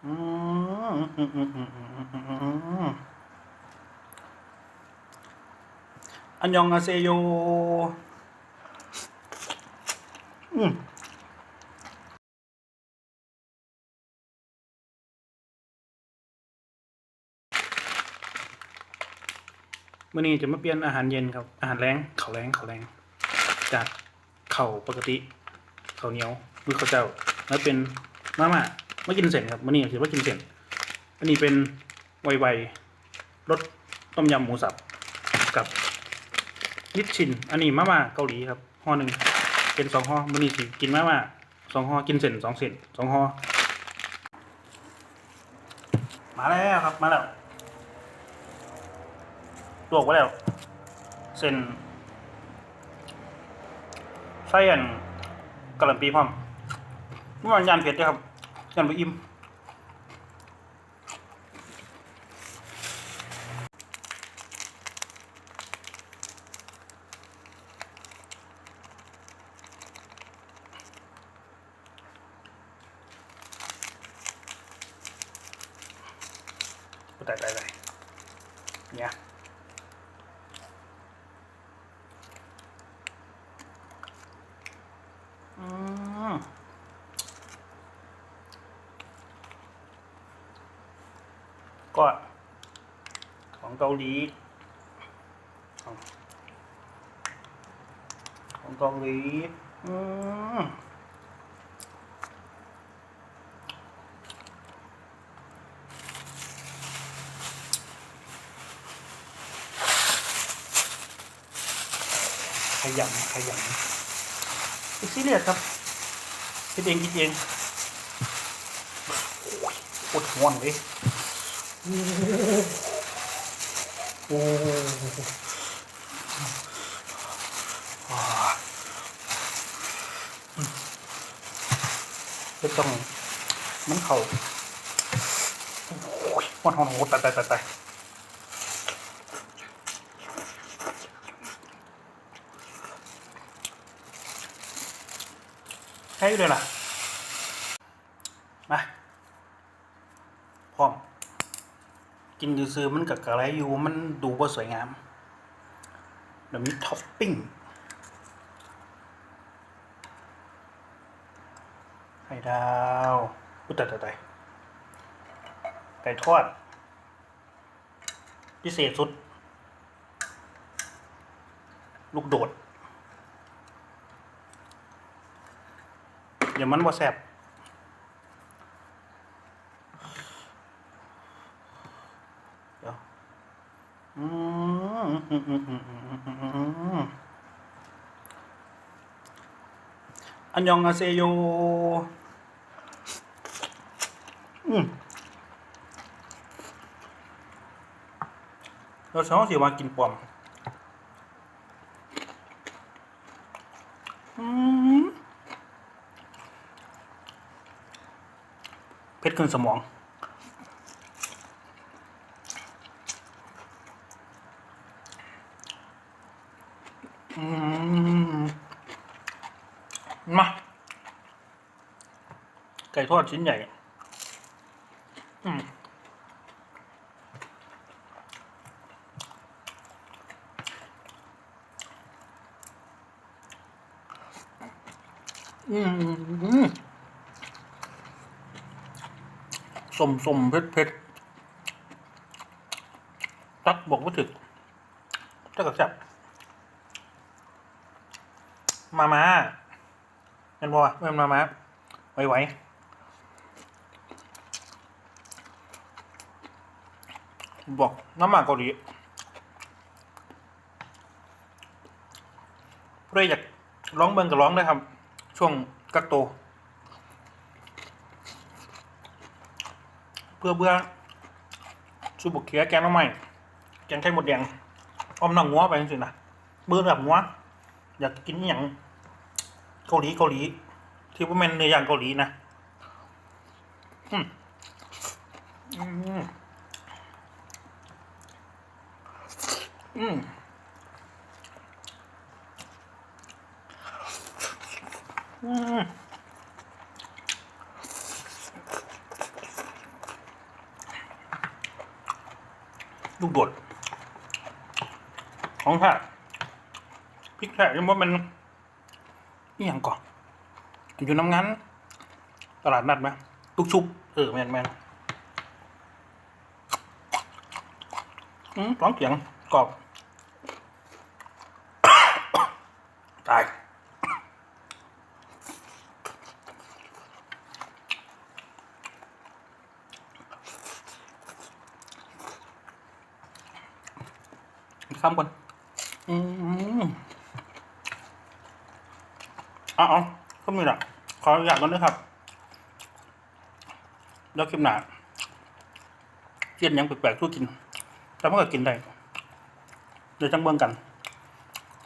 อันยองอาเซโยอืมมื่อนี้จะมาเปลี่ยนอาหารเย็นครับ อาหารแรงเข้าแรงเข้าแรง จากเข้าปกติเข้าเหนียวหรือข้าวเจ้า แล้วเป็นมาม่า ไม่กินเส้นครับมื่อนี้ถือว่ากินเส้นอันนี้เป็นไวไวรสต้มยำหมูสับกับนิชชิน อันนี้มาม่าเกาหลีครับห่อหนึ่งเป็นสองห่อมื่อนี้สิกินมาม่าสองห่อกินเส้นสองเส้นสองห่อมาแล้วครับมาแล้วลวกไว้แล้ว เส้นใส่อันกะหล่ำปีพร้อมเมื่อวานยานเผ็ดด้อครับ ยานไปอิ่มตายตายตายเนี่ยอืม ก็ของเกาหลี ของเกาหลีอืมขยำขยำไม่ซีเรียสครับคิดเองคิดเองโอ้ยปวดหัวเลย โอ้โหอ่าอืมไม่ต้องมันเข่าโอ้ยปวดหัวโอ้ตายตายตายตายให้เลยล่ะมา พร้อม กินซื้อมันกับอะไรอยู่มันดูว่าสวยงามเดี๋ยวมีท็อปปิ้งไข่ดาวอุตตายตไก่ทอด พิเศษสุด ลูกโดด เดี๋ยวมันว่าแซ่บ เดี๋ยวอืม อันยองอาเซโยเราชอบสิว่ากินปลอมเพชรขึ้นสมอง มา ไก่ทอดชิ้นใหญ่อืมอืมสมสมเผ็ดเผ็ดตักบอกว่าถึกตักกับแซ่บ มามาเห็นบ่วเอ็นมามาไหวไหวบอกน้ำหมากเกาหลีเพื่ออยากร้องเบิ่งก็ร้องได้ครับ ช่วงกักโต เพื่อเบื่อชูบุกเขียแกงน้ำใหม่แกงไข่หมดแดงอ้อมหนังงัวไปจริงๆนะเบื่อแบบงัวอยากกินอย่าง เกาหลีเกาหลีที่ว่ามันเนื้อย่างเกาหลีนะอืมอืมอืมลูกบดของค่ะพริกแท้ยังว่ามัน นี่ยังก่อนอยู่น้ำงั้น ตลาดนัดไหมลูกชุบเออแมนแมนอืมร้องเสียงกรอบตายอีกคำก่อนอืม อ๋อก็มีละขออยากก่อนนะครับ แล้วคลิปหนาเกียนยังแปลกๆทุกกิน แต่เมื่อกินได้เดี๋ยวจังเบิ้งกัน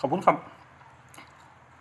ขอบคุณครับ